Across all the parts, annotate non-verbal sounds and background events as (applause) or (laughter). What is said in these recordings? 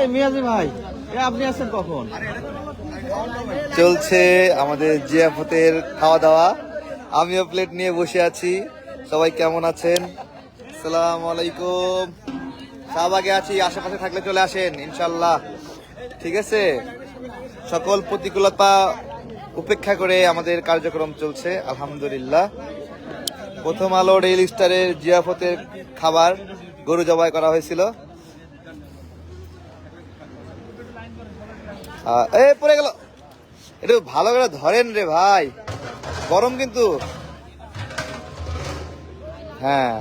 ভাই আপনি আছেন কখন? চলছে আমাদের জিয়াফতের খাওয়া দাওয়া আমিও প্লেট নিয়ে বসে আছি। সবাই কেমন আছেন? সালাম আলাইকুম। শাহবাগে আছি, আশেপাশে থাকলে চলে আসেন ইনশাল্লাহ ঠিক আছে? সকল প্রতিকূলতা উপেক্ষা করে আমাদের কার্যক্রম চলছে, আলহামদুলিল্লাহ। প্রথম আলো রেল স্টারের জিয়াফতের খাবার গরু জবাই করা হয়েছিল। এ পড়ে গেল। একটু ভালো করে ধরেন রে ভাই। গরম কিন্তু। হ্যাঁ।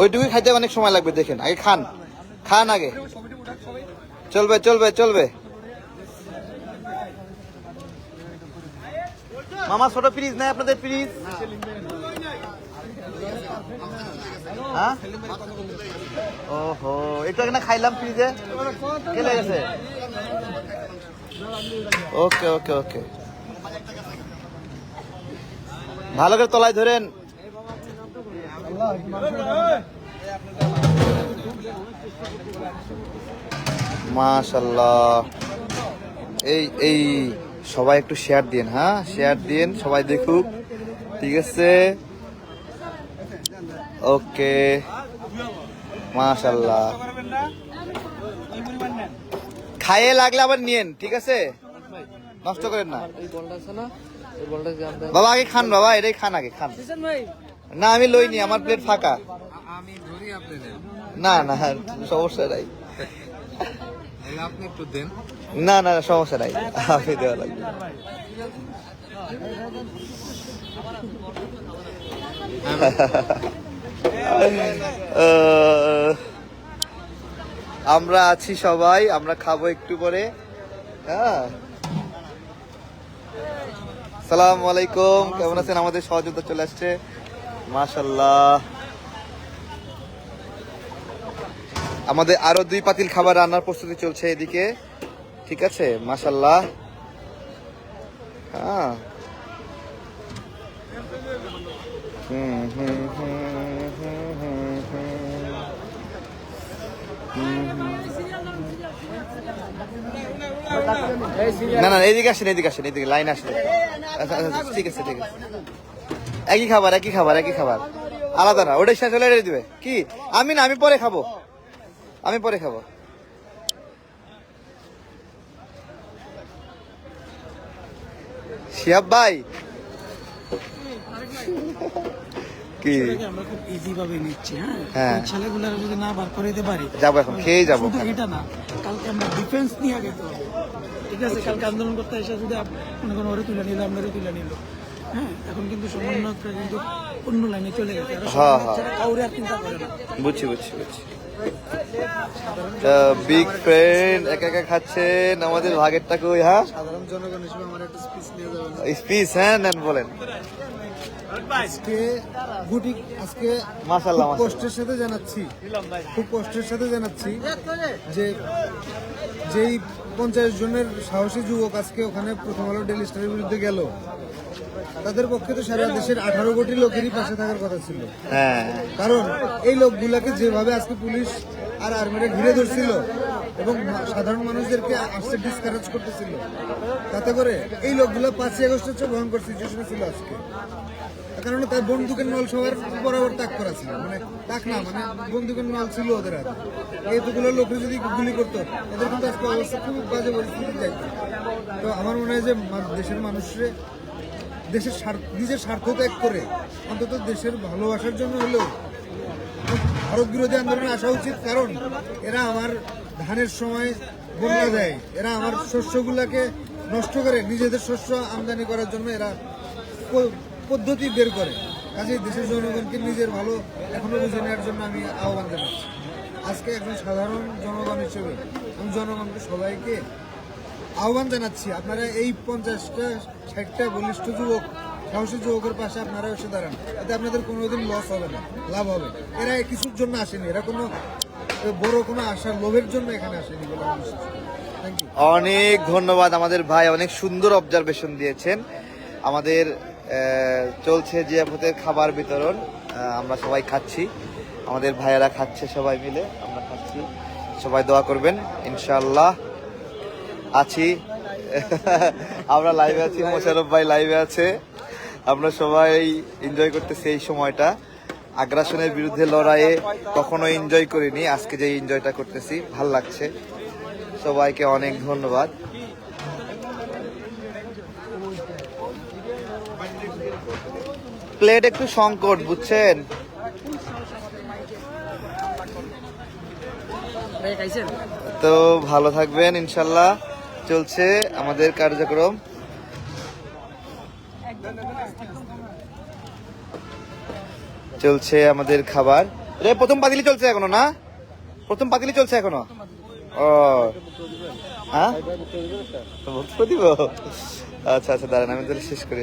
ওইটুকুই খাইতে অনেক সময় লাগবে, দেখেন। আগে খান। খান আগে। চলবে চলবে চলবে মামা, ছোট ফ্রিজ নাই আপনাদের ফ্রিজ হ্যাঁ? ওহো, একটু আগে না খাইলাম ফ্রিজে? কেলে গেছে ওকে ওকে ওকে। ভালো করে তলায় ধরেন। মাশাল্লাহ। এই এই, সবাই একটু শেয়ার দিন হ্যাঁ? শেয়ার দিন সবাই দেখুক। ঠিক আছে? ওকে। মাশাল্লাহ। খাইয়ে লাগলে আবার নিয়েন ঠিক আছে? নষ্ট করেন না। বাবা আগে খান বাবা এটাই খান আগে খান। না আমি লইনি আমার প্লেট ফাঁকা। আপনি না না সমস্যা নাই। আপনি না না সমস্যা নাই। আমি দেওয়া লাগবে। আহ, আমরা আছি সবাই আমরা খাব একটু পরে। হ্যাঁ। সালাম আলাইকুম কেমন আছেন? আমাদের সহযোগিতা চলে আসছে। মাশাল্লাহ আমাদের আরও দুই পাতিল খাবার রান্নার প্রস্তুতি চলছে এদিকে। ঠিক আছে? মাশাল্লাহ হ্যাঁ। হুম, হুম, হুম, না না এদিকে আসেন এদিকে আসেন এদিকে লাইন আসেন। আচ্ছা, আচ্ছা, ঠিক আছে ঠিক আছে। একই খাবার একই খাবার একই খাবার। আলাদা না ওটা শেষ হলে এটা দিবে। কি? আমি না আমি পরে খাব। আমি পরে খাব। শিয়াব ভাই। কি? আমরা খুব ইজি ভাবে নিচ্ছি হ্যাঁ? হ্যাঁ। ছেলেগুলার যদি না বার করে দিতে পারি যাব এখন খেয়ে যাব এটা না কালকে আমরা ডিফেন্স নিয়ে হবে। ঠিক আছে? কালকে আন্দোলন করতে এসে যদি আপ- মনে করেন ওরে তুলে নিল তুলে নিল। হ্যাঁ? এখন কিন্তু সমন্বয়করা কিন্তু অন্য লাইনে চলে গেছে। আর হ্যাঁ, সমন্বয়ক ছাড়া কাউরে আর চিন্তা করে না। বুঝছি বুঝছি বুঝছি। বিগ ফ্রেন্ড একা একা খাচ্ছেন আমাদের ভাগেরটা কই হ্যাঁ? সাধারণ জনগণ হিসেবে আমার একটা স্পিচ নিয়ে যাবেন। স্পিচ হ্যাঁ নেন বলেন। আজকে গুটি আজকে খুব কষ্টের সাথে জানাচ্ছি। খুব কষ্টের সাথে জানাচ্ছি যে যেই পঞ্চাশ জনের সাহসী যুবক আজকে ওখানে প্রথম আলো ডেলি স্টারের বিরুদ্ধে গেল তাদের পক্ষে তো সারা দেশের আঠারো কোটি লোকেরই পাশে থাকার কথা ছিল। হ্যাঁ। কারণ এই লোকগুলাকে যেভাবে আজকে পুলিশ আর আর্মিরা ঘিরে ধরছিল এবং সাধারণ মানুষদেরকে আসতে ডিসকারেজ করতেছিল। তাতে করে এই লোকগুলো পাঁচই আগস্টের চেয়ে ভয়ঙ্কর সিচুয়েশনে ছিল আজকে। কারণ তার বন্দুকের নল সবার বরাবর তাক করা ছিল। মানে তাক না মানে বন্দুকের নল ছিল ওদের হাতে। এইটুকুলো লোকে যদি গুলি করতো এদের কিন্তু আজকে অবস্থা খুব বাজে পরিস্থিতি যাইতো তো আমার মনে হয় যে দেশের মানুষের, দেশের স্বার্থ, নিজের স্বার্থ ত্যাগ করে অন্তত দেশের ভালোবাসার জন্য হলেও ভারত বিরোধী আন্দোলনে আসা উচিত, কারণ এরা আমার ধানের সময় বন্যা দেয়। এরা আমার শস্যগুলাকে নষ্ট করে, নিজেদের শস্য আমদানি করার জন্য এরা পদ্ধতি বের করে। কাজেই দেশের জনগণকে নিজের ভালো এখনও বুঝে নেওয়ার জন্য আমি আহ্বান জানাচ্ছি। আজকে একজন সাধারণ জনগণ হিসেবে আমি জনগণকে সবাইকে আহ্বান জানাচ্ছি, আপনারা এই পঞ্চাশটা, ষাটটা বলিষ্ঠ যুবক সাহসী যুবকের পাশে আপনারা এসে দাঁড়ান। এতে আপনাদের কোনোদিন লস হবে না, লাভ হবে। এরা কিছুর জন্য আসেনি, এরা কোনো, বড় কোনো আশার লোভের জন্য এখানে আসেনি অনেক ধন্যবাদ। আমাদের ভাই অনেক সুন্দর অবজারভেশন দিয়েছেন। আমাদের চলছে জিয়াফতের খাবার বিতরণ। আমরা সবাই খাচ্ছি। আমাদের ভাইয়েরা খাচ্ছে সবাই মিলে, আমরা খাচ্ছি। সবাই দোয়া করবেন ইনশাল্লাহ আছি। (laughs) আমরা লাইভে আছি মোশারফ ভাই লাইভে আছে। আমরা সবাই এনজয় করতেছি এই সময়টা। আগ্রাসনের বিরুদ্ধে লড়াইয়ে কখনো এনজয় করিনি, আজকে যে এনজয়টা করতেছি, ভালো লাগছে। সবাইকে অনেক ধন্যবাদ। প্লেট একটু সংকট, বুঝছেন? তো ভালো থাকবেন, ইনশাল্লাহ। চলছে আমাদের কার্যক্রম। চলছে আমাদের খাবার। রে, প্রথম পাতিলি চলছে এখনও না? প্রথম পাতিলি চলছে এখনও? ও হ্যাঁ? আচ্ছা আচ্ছা দাঁড়ান, আমি তাহলে শেষ করি